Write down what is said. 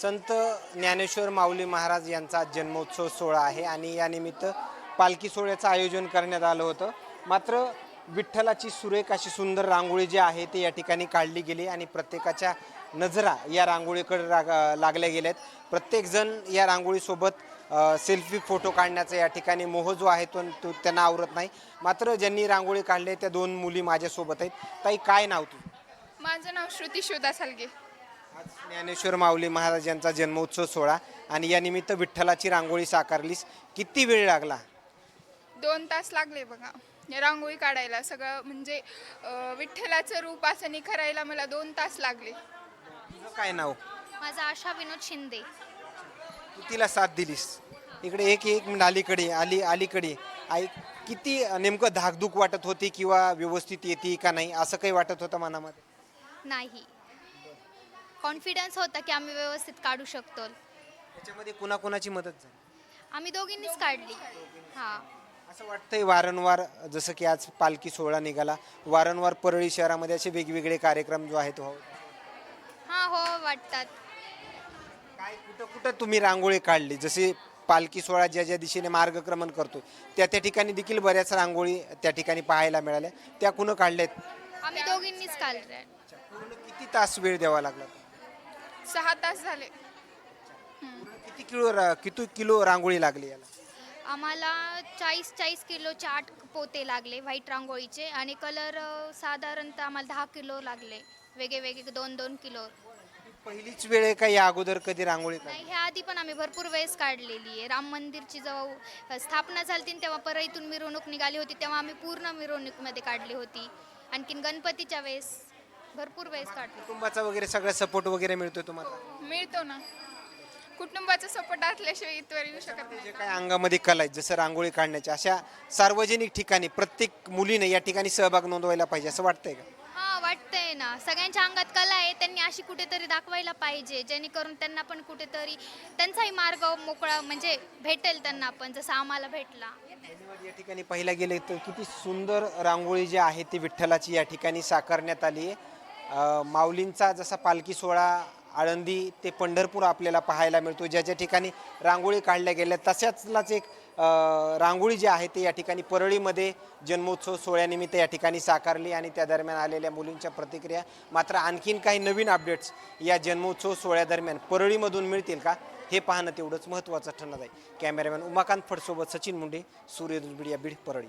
संत ज्ञानेश्वर माऊली महाराज यांचा जन्मोत्सव सोहळा आहे आणि या निमित्त पालखी सोहळ्याचं आयोजन करण्यात आलं होतं. मात्र विठ्ठलाची सुरेख अशी सुंदर रांगोळी जी आहे ती या ठिकाणी काढली गेली आणि प्रत्येकाच्या नजरा या रांगोळीकडे राग लागल्या गेल्यात. प्रत्येकजण या रांगोळीसोबत सेल्फी फोटो काढण्याचा या ठिकाणी मोह जो आहे तो तो त्यांना आवरत नाही. मात्र ज्यांनी रांगोळी काढली त्या दोन मुली माझ्यासोबत आहेत. ताई काय नाव तू माझं नाव श्रुती शोधा सालगे. आज ज्ञानेश्वर माऊली महाराज यांचा जन्मोत्सव सोहळा आणि या निमित्त विठ्ठलाची रांगोळी साकारलीस. किती वेळ लागला? दोन तास लागले बघा. या रांगोळी काढायला सगळं म्हणजे अं, विठ्ठलाचं रूप असं निखरायला मला दोन तास लागले. तुझं काय नाव? माझा आशा विनोद शिंदे. तू तिला साथ दिलीस. इकडे एक एक मिनिट अलीकडे आली अलीकडे. आई किती नेमकं धाकधूक वाटत होती किंवा व्यवस्थित येते का नाही? असं काही वाटत होतं मनामध्ये? नाही. कॉन्फिडन्स होता की आम्ही व्यवस्थित काढू शकतो. त्याच्यामध्ये कुणाकुणाची मदत झाली? आम्ही दोघींनीच काढली. हां. असं वाटतंय वारंवार जसं की आज पालखी सोहळा निघाला वारंवार परळी शहरामध्ये असे वेगवेगळे कार्यक्रम जो आहेत हो. हां हो वाटतात. काय कुठं कुठं तुम्ही रांगोळी काढली? जसे पालखी सोहळा ज्या ज्या दिशेने मार्गक्रमण करतो त्या त्या ठिकाणी देखील बऱ्याच रांगोळी त्या ठिकाणी पाहायला मिळाल्या. त्या कुणं काढल्यात? आम्ही दोघींनीच काढल्या. पूर्ण किती तास वेळ द्यावा लागला? सहा तास झाले. किती किलो रा- किती किलो रांगोळी लागली याला? आम्हाला चाळीस चाळीस किलोचे आठ पोते लागले व्हाईट रांगोळीचे. आणि कलर साधारणतः आम्हाला दहा किलो लागले. वेगळे वेगळे दोन दोन किलो. पहिलीच वेळ आहे का या अगोदर कधी रांगोळी काढली? नाही ह्या आधी पण आम्ही भरपूर वेळेस काढलेली आहे. राम मंदिरची जेव्हा स्थापना झाली होती तेव्हा परळीतून मिरवणूक निघाली होती तेव्हा आम्ही पूर्ण मिरवणुकीमध्ये काढली होती. आणखीन गणपतीच्या वेळेस भरपूर वेळेस काढली कुटुंबाचा वगैरे सगळा सपोर्ट वगैरे मिळतोय तुम्हाला? मिळतो ना. कुटुंबाचा सपोर्ट असल्याशिवाय इथवर येऊ शकत जे नाही. काय अंगामध्ये कला आहेत जसं रांगोळी काढण्याच्या अशा सार्वजनिक ठिकाणी प्रत्येक मुलीने या ठिकाणी सहभाग नोंदवायला पाहिजे असं वाटतंय का? हा वाटतंय ना. सगळ्यांच्या अंगात कला आहे त्यांनी अशी कुठेतरी दाखवायला पाहिजे जेणेकरून त्यांना पण कुठेतरी त्यांचाही मार्ग मोकळा म्हणजे भेटेल त्यांना पण जसं आम्हाला भेटला. धन्यवाद. या ठिकाणी पाहिला गेले तर किती सुंदर रांगोळी जी आहे ती विठ्ठलाची या ठिकाणी साकारण्यात आली आहे. माऊलींचा जसा पालखी सोहळा आळंदी ते पंढरपूर आपल्याला पाहायला मिळतो. ज्या ज्या ठिकाणी रांगोळी काढल्या गेल्या तशाचलाच एक रांगोळी जी आहे ते या ठिकाणी परळीमध्ये जन्मोत्सव सोहळ्यानिमित्त या ठिकाणी साकारली आणि त्या दरम्यान आलेल्या मुलींच्या प्रतिक्रिया. मात्र आणखीन काही नवीन अपडेट्स या जन्मोत्सव सोहळ्यादरम्यान परळीमधून मिळतील का हे पाहणं तेवढंच महत्त्वाचं ठरणार आहे. कॅमेरामॅन उमाकांत फडसोबत सचिन मुंडे सूर्य दुर्बिडिया बीड परळी.